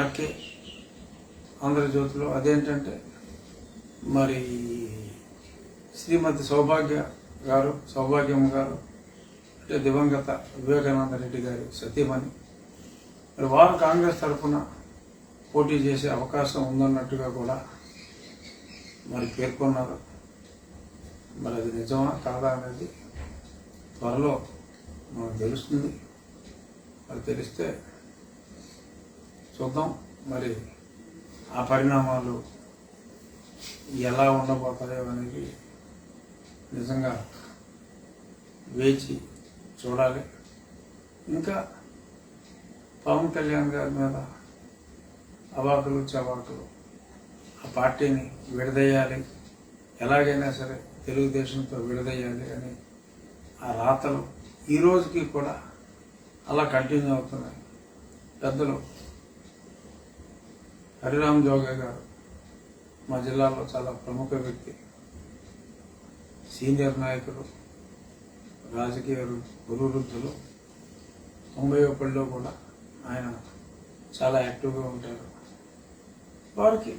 RK ఆంధ్రజ్యోతిలో అదేంటంటే మరి శ్రీమతి సౌభాగ్య గారు సౌభాగ్యమ్మ గారు అంటే దివంగత వివేకానంద రెడ్డి గారి సతీమణి. మరి వారు కాంగ్రెస్ తరఫున పోటీ చేసే అవకాశం ఉందన్నట్టుగా కూడా మరి పేర్కొన్నారు. మరి అది నిజమా కాదా అనేది త్వరలో మనకు తెలుస్తుంది. అది తెలిస్తే చూద్దాం. మరి ఆ పరిణామాలు ఎలా ఉండబోతాయో అనేది నిజంగా వేచి చూడాలి. ఇంకా పవన్ కళ్యాణ్ గారి మీద అవాకులు చవాకులు ఆ పార్టీని విడదీయాలి. ఎలాగైనా సరే తెలుగుదేశంతో విడదీయాలి అని ఆ రాతలు ఈ రోజుకి కూడా అలా కంటిన్యూ అవుతున్నాయి. పెద్దలు హరిరామ్ జోగే గారు మా జిల్లాలో చాలా ప్రముఖ వ్యక్తి. సీనియర్ నాయకులు రాజకీయ గురువృద్ధులు ముంబై ఒకటిలో కూడా ఆయన చాలా యాక్టివ్గా ఉంటారు. వారికి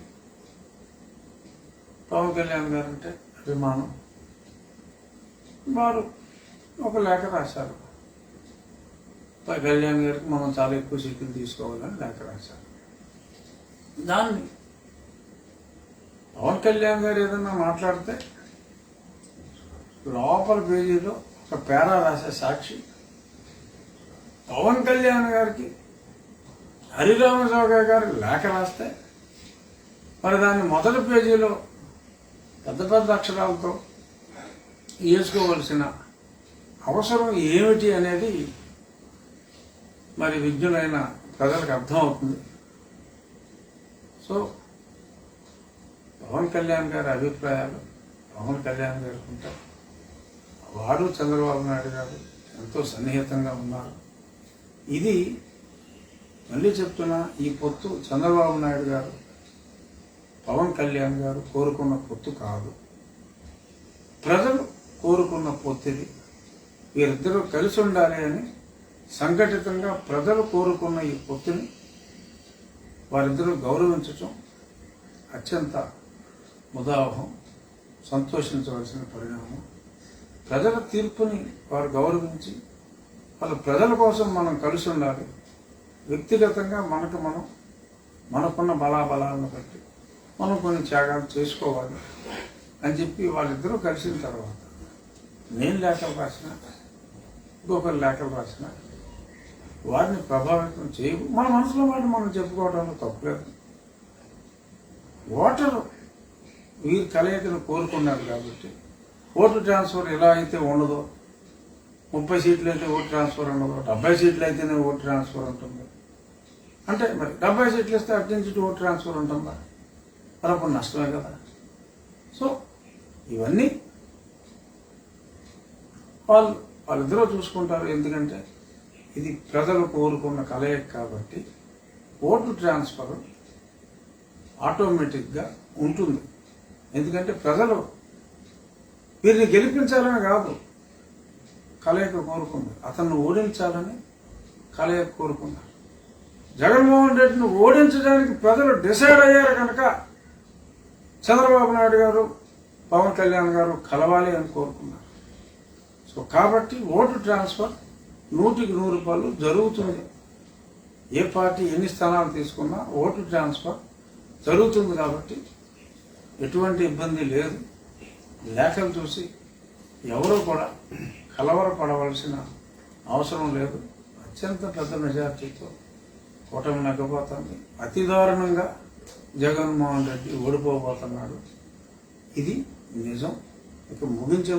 పవన్ కళ్యాణ్ గారు అంటే అభిమానం. వారు ఒక లేఖ రాశారు. కళ్యాణ్ గారికి మనం చాలా ఎక్కువ సీట్లు తీసుకోవాలని లేఖ రాశారు. దాన్ని. పవన్ కళ్యాణ్ గారు ఏదన్నా మాట్లాడితే లోపల పేజీలో ఒక పేరా రాసే సాక్షి. పవన్ కళ్యాణ్ గారికి హరిరామరావు గారు లేఖ రాస్తే మరి దాన్ని మొదటి పేజీలో పెద్ద పెద్ద అక్షరాలతో వేసుకోవలసిన అవసరం ఏమిటి అనేది మరి విజ్ఞులైన ప్రజలకు అర్థమవుతుంది. సో పవన్ కళ్యాణ్ గారి అభిప్రాయాలు పవన్ కళ్యాణ్ గారికి ఉంటాయి వారు చంద్రబాబు నాయుడు గారు ఎంతో సన్నిహితంగా ఉన్నారు. ఇది మళ్ళీ చెప్తున్నా ఈ పొత్తు చంద్రబాబు నాయుడు గారు పవన్ కళ్యాణ్ గారు కోరుకున్న పొత్తు కాదు. ప్రజలు కోరుకున్న పొత్తిది వీరిద్దరూ కలిసి ఉండాలి అని సంఘటితంగా ప్రజలు కోరుకున్న ఈ పొత్తుని వారిద్దరూ గౌరవించటం అత్యంత ముదావహం సంతోషించవలసిన పరిణామం. ప్రజల తీర్పుని వారు గౌరవించి వాళ్ళ ప్రజల కోసం మనం కలిసి ఉండాలి. వ్యక్తిగతంగా మనకు మనం మనకున్న బలాబలాలను బట్టి మనం కొన్ని త్యాగాలు చేసుకోవాలి అని చెప్పి వాళ్ళిద్దరూ కలిసిన తర్వాత నేను లేఖలు రాసిన ఇంకొకరు లేఖలు రాసిన వారిని ప్రభావితం చేయవు మన మనసులో మాట మనం చెప్పుకోవడంలో తప్పులేదు ఓటరు వీరి కలయికను కోరుకున్నారు కాబట్టి ఓటు ట్రాన్స్ఫర్ ఎలా అయితే ఉండదో ముప్పై సీట్లు అయితే ఓటు ట్రాన్స్ఫర్ ఉండదు డెబ్బై సీట్లు అయితేనే ఓటు ట్రాన్స్ఫర్ ఉంటుంది. అంటే మరి డెబ్బై సీట్లు ఇస్తే అటు నుంచి ఓటు ట్రాన్స్ఫర్ ఉంటుందా? మరి అప్పుడు నష్టమే కదా. సో ఇవన్నీ వాళ్ళు వాళ్ళిద్దరూ చూసుకుంటారు. ఎందుకంటే ఇది ప్రజలు కోరుకున్న కలయిక కాబట్టి ఓటు ట్రాన్స్ఫర్ ఆటోమేటిక్గా ఉంటుంది. ఎందుకంటే ప్రజలు వీరిని గెలిపించాలని కాదు కలయిక కోరుకున్నారు అతన్ని ఓడించాలని కలయిక కోరుకున్నారు. జగన్మోహన్ రెడ్డిని ఓడించడానికి ప్రజలు డిసైడ్ అయ్యారు కనుక చంద్రబాబు నాయుడు గారు పవన్ కళ్యాణ్ గారు కలవాలి అని కోరుకున్నారు. సో కాబట్టి ఓటు ట్రాన్స్ఫర్ నూటికి నూరు రూపాయలు జరుగుతుంది. ఏ పార్టీ ఎన్ని స్థానాలు తీసుకున్నా ఓటు ట్రాన్స్ఫర్ జరుగుతుంది కాబట్టి ఎటువంటి ఇబ్బంది లేదు. లేఖలు చూసి ఎవరు కూడా కలవరపడవలసిన అవసరం లేదు. అత్యంత పెద్ద మెజార్టీతో కూటమి నగ్గబోతుంది అతి దారుణంగా జగన్మోహన్ రెడ్డి ఓడిపోబోతున్నాడు. ఇది నిజం. ఇక ముగించే